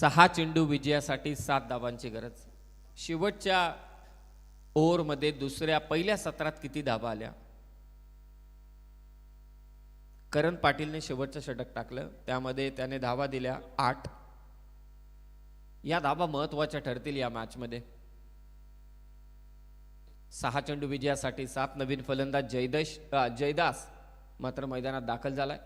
सहा चेंडू विजयासाठी सात धावांची गरज. शेवटच्या ओव्हरमध्ये दुसऱ्या पहिल्या सत्रात किती धावा आल्या? करण पाटीलने शेवटचं षटक टाकलं. त्यामध्ये त्याने धावा दिल्या आठ. या धावा महत्त्वाच्या ठरतील या मॅचमध्ये. सहा चेंडू विजयासाठी सात नवीन फलंदाज जयदश जयदास मात्र मैदानात दाखल झालाय.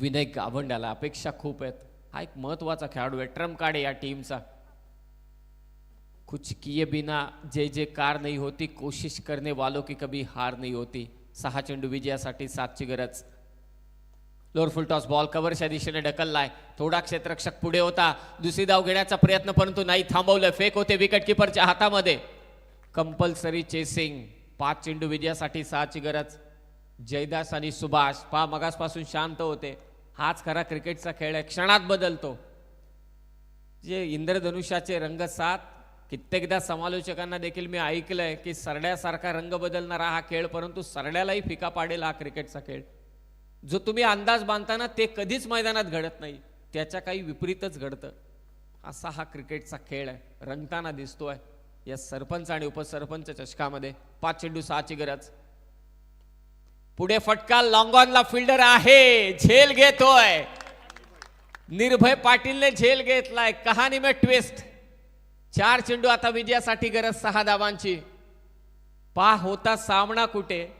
विनय गावंड्याला अपेक्षा खूप आहेत. हा एक महत्त्वाचा खेळाडू आहे ट्रम्प कार्ड या टीमचा. कुछ किए बिना जे कार नाही होती कोशिश करने वालों की कभी हार नाही होती. सहा चेंडू विजयासाठी सातची गरज. लोअर फुल टॉस बॉल कव्हरच्या दिशेने ढकललाय. थोडा क्षेत्ररक्षक पुढे होता. दुसरी धाव घेण्याचा प्रयत्न परंतु नाही थांबवलं. फेक होते विकेट किपरच्या हातामध्ये. Compulsory chasing. पाच चेंडू विजयासाठी सहाची गरज. जयदास आणि सुभाष पा मगासपासून शांत होते. हाच खरा क्रिकेटचा खेळ आहे. क्षणात बदलतो. जे इंद्रधनुष्याचे रंग सात कित्येकदा समालोचकांना देखील मी ऐकलंय की सरड्यासारखा रंग बदलणारा हा खेळ परंतु सरड्यालाही फिका पाडेल हा क्रिकेटचा खेळ. जो तुम्ही अंदाज बांधताना ते कधीच मैदानात घडत नाही. त्याच्या काही विपरीतच घडतं. असा हा क्रिकेटचा खेळ आहे. रंगताना दिसतोय. या सरपंच आणि उपसरपंच चषकामध्ये पाच चेंडू सहाची गरज. पुढे फटका लॉंगॉनला फिल्डर आहे. झेल घेतोय. निर्भय पाटीलने झेल घेतलाय. कहाणी मे ट्विस्ट चार चेंडू आता विजयासाठी गरज सहा धावांची. पा होता सामना कुठे?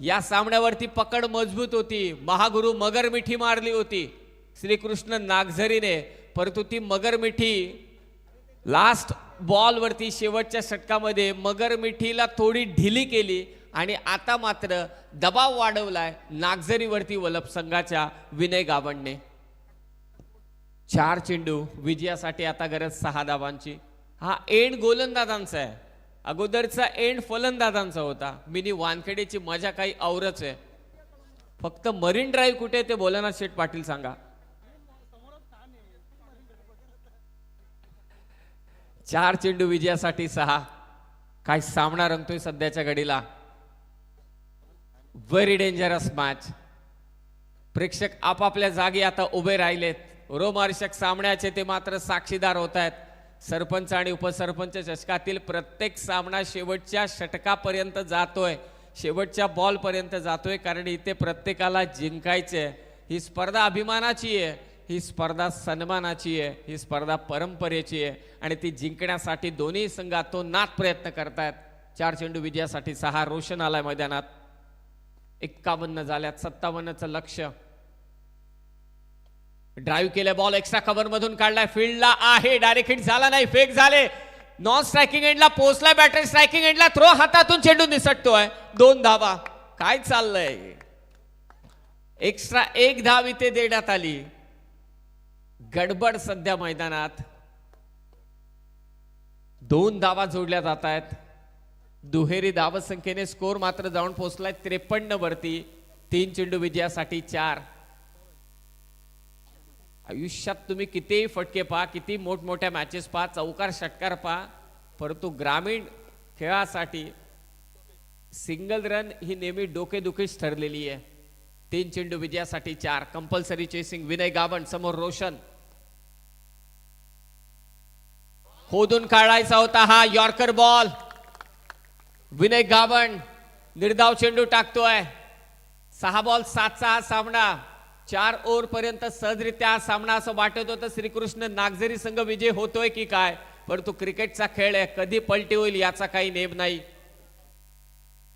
या सामन्यावरती पकड मजबूत होती. महागुरु मगर मिठी मारली होती. श्रीकृष्ण नागझरीने परंतु ती मगर मिठी लास्ट बॉलवरती शेवटच्या षटकामध्ये मगर मिठीला थोडी ढिली केली. आणि आता मात्र दबाव वाढवलाय नागझरीवरती वलप संघाच्या विनय गावंडने. चार चेंडू विजयासाठी आता गरज सहा धावांची. हा एंड गोलंदाजांचा आहे. अगोदरचा एंड फलंदाजांचा होता. मिनी वानखेडेची मजा काही औरच आहे. फक्त मरीन ड्राईव्ह कुठे ते बोलाना शेठ पाटील सांगा. चार चेंडू विजयासाठी सहा. काय सामना रंगतोय सध्याच्या घडीला. व्हेरी डेंजरस मॅच प्रेक्षक आपापल्या जागी आता उभे राहिलेत. रोमार्षक सामन्याचे ते मात्र साक्षीदार होत आहेत सरपंच आणि उपसरपंच चषकातील प्रत्येक सामना शेवटच्या षटकापर्यंत जातोय. शेवटच्या बॉलपर्यंत जातोय कारण इथे प्रत्येकाला जिंकायचे ही स्पर्धा अभिमानाची आहे. ही स्पर्धा सन्मानाची आहे. ही स्पर्धा परंपरेची आहे. आणि ती जिंकण्यासाठी दोन्ही संघात तो नात प्रयत्न करतायत. चार चेंडू विजयासाठी सहा रोशन आलाय मैदानात. एक्कावन्न झाल्यात सत्तावन्नचं लक्ष. ड्राईव्ह केले बॉल एक्स्ट्रा कव्हर मधून काढलाय. फील्डला आहे. डायरेक्ट हिट झाला नाही. फेक झाले. नॉन स्ट्रायकिंग एंडला पोहोचला बॅटर स्ट्रायकिंग एंडला थ्रो हातातून चेंडू निसटतोय. दोन धावा. काय चाललंय? एक्स्ट्रा एक धाव इथे देण्यात आली. गडबड सध्या मैदानात. दोन धावा जोडल्या जात आहेत. दुहेरी धावसंख्येने स्कोर मात्र जाऊन पोहोचलाय त्रेपन्न वरती तीन चेंडू विजयासाठी चार. आयुष्यात तुम्ही कितीही फटके पहा किती मोठमोठ्या मॅचेस पहा चौकार षटकार पहा परंतु ग्रामीण खेळासाठी सिंगल रन ही नेहमी डोकेदुखीच ठरलेली आहे. तीन चेंडू विजयासाठी चार. कंपल्सरी चेसिंग विनय गावण समोर रोशन. खोदून काढायचा होता हा यॉर्कर बॉल. विनय गावण निर्धाव चेंडू टाकतोय. सहा बॉल सातचा हा सामना. चार ओव्हर पर्यंत सहजरित्या हा सामना असं वाटत होतं. श्रीकृष्ण नागझरी संघ विजय होतोय की काय? परंतु क्रिकेटचा खेळ आहे. कधी पलटी होईल याचा काही नेम नाही.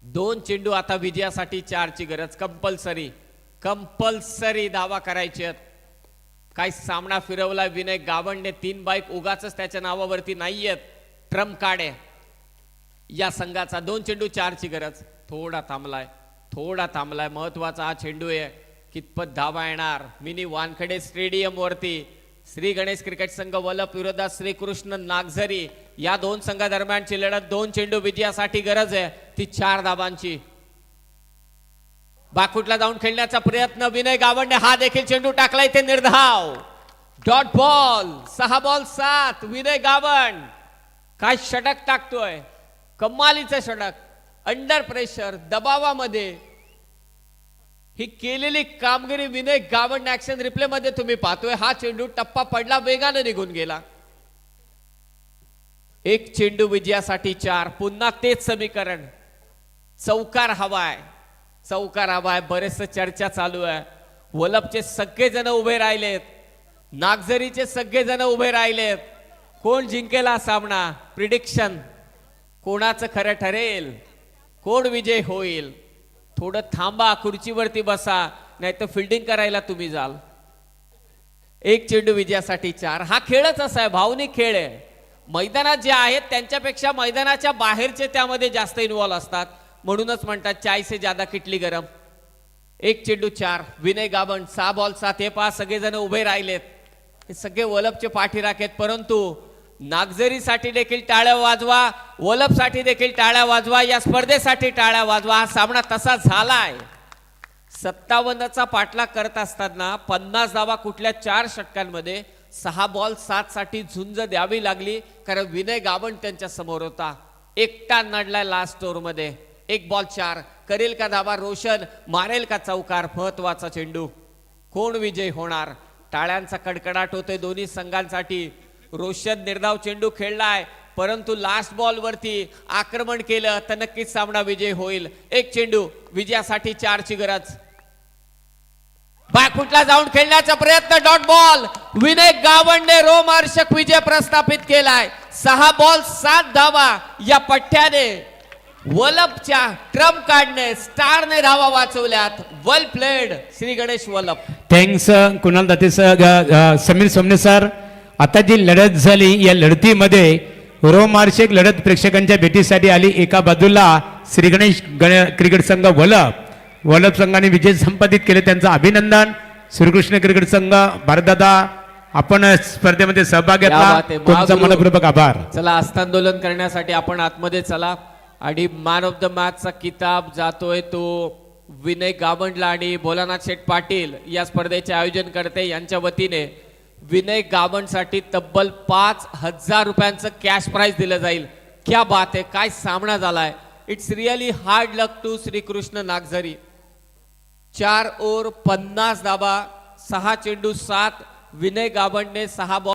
दोन चेंडू आता विजयासाठी चारची गरज. कंपल्सरी. कंपल्सरी धावा करायचे काय सामना फिरवला विनय गावंडने. तीन बाईक उगाच त्याच्या नावावरती नाहीयेत. ट्रम्प काढे. या संघाचा दोन चेंडू चारची गरज. थोडा थांबलाय. थोडा थांबलाय. महत्त्वाचा हा चेंडू आहे. कितपत धावा येणार? मिनी वानखडे स्टेडियम वरती. श्री गणेश क्रिकेट संघ वलप विरोधात श्रीकृष्ण नागझरी. या दोन संघादरम्यानची लढत दोन चेंडू विजयासाठी गरज आहे. ती चार धाबांची बाकुटला जाऊन खेळण्याचा प्रयत्न. विनय गावंडे हा देखील चेंडू टाकलाय. ते निर्धाव. Dot ball. सहा बॉल सात. विनय गावंड. काय षटक टाकतोय? कमालीचं षडक अंडर प्रेशर दबावामध्ये. ही केलेली कामगिरी विनय गावंड ऍक्शन रिप्ले मध्ये तुम्ही पाहतोय. हा चेंडू टप्पा पडला वेगाने निघून गेला. एक चेंडू विजयासाठी चार पुन्हा तेच समीकरण. चौकार हवाय चौकार हवाय बरेच चर्चा चालू आहे. वलपचे सगळेजण उभे राहिलेत. नागझरीचे सगळेजण उभे राहिलेत. कोण जिंकेला सामना? प्रिडिक्शन कोणाचं खरं ठरेल? कोण विजय होईल? थोडं थांबा खुर्चीवरती बसा नाही तर फिल्डिंग करायला तुम्ही जाल. एक चेंडू विजयासाठी चार. हा खेळच असा आहे भावनिक खेळ आहे. मैदानात जे आहेत त्यांच्यापेक्षा मैदानाच्या बाहेरचे त्यामध्ये जास्त इन्व्हॉल्व असतात. म्हणूनच म्हणतात चाय से ज्यादा किटली गरम. एक चेंडू चार. विनय गाबण सहा बॉल सात. हे पहा सगळेजण उभे राहिलेत. हे सगळे वलपचे पाठीराख आहेत परंतु नागझरीसाठी देखील टाळ्या वाजवा. वलपसाठी देखील टाळ्या वाजवा या स्पर्धेसाठी टाळ्या वाजवा. हा सामना तसा झाला आहे सत्तावन्नचा पाठलाग करत असताना पन्नास धावा कुठल्या चार षटकांमध्ये सहा बॉल सात साठी झुंज द्यावी लागली कारण विनय गावण त्यांच्यासमोर होता. एकटा नडलाय लास्ट ओव्हरमध्ये एक बॉल चार. करेल का धावा रोशन? मारेल का चौकार? महत्त्वाचा चेंडू. कोण विजय होणार? टाळ्यांचा कडकडाट होतोय दोन्ही संघांसाठी. रोशन निर्धाव चेंडू खेळलाय. परंतु लास्ट बॉल वरती आक्रमण केलं तर नक्कीच सामना विजय होईल. एक चेंडू विजयासाठी चारची गरज. बॅकफुटला जाऊन खेळण्याचा प्रयत्न डॉट बॉल विनय गावंडे रोमार्शक विजय प्रस्थापित केलाय. सहा बॉल सात धावा. या पठ्याने वलपच्या ट्रम्प काढणे स्टारने धावा वाचवल्यात. Well played Shri Ganesh Valap thanks uh, Kunal Date sir Sameer Somne sir. आता जी लढत झाली या लढतीमध्ये रोमार्शक लढत प्रेक्षकांच्या भेटीसाठी आली. एका बाजूला श्री गणेश गण क्रिकेट संघ वलप वलप संघाने विजय संपादित केले. त्यांचं अभिनंदन. श्रीकृष्ण क्रिकेट संघ भारतदादा आपण स्पर्धेमध्ये सहभाग घेतला. तुमचा. मनपूर्वक आभार. चला हस्तांदोलन करण्यासाठी आपण आतमध्ये चला. आणि मॅन ऑफ द मॅचचा किताब जातोय तो विनय गावंडला आणि भोलानाथ शेठ पाटील या स्पर्धेचे आयोजन करते. यांच्या वतीने विनय गावंडसाठी तब्बल पाच हजार रुपयांचं कॅश प्राईज दिलं जाईल. क्या बात आहे काय सामना झालाय. It's really hard luck to Shrikrishna Nagzari. चार ओर पन्नास धाबा सहा चेंडू सात. विनय गावंडने सहा बॉल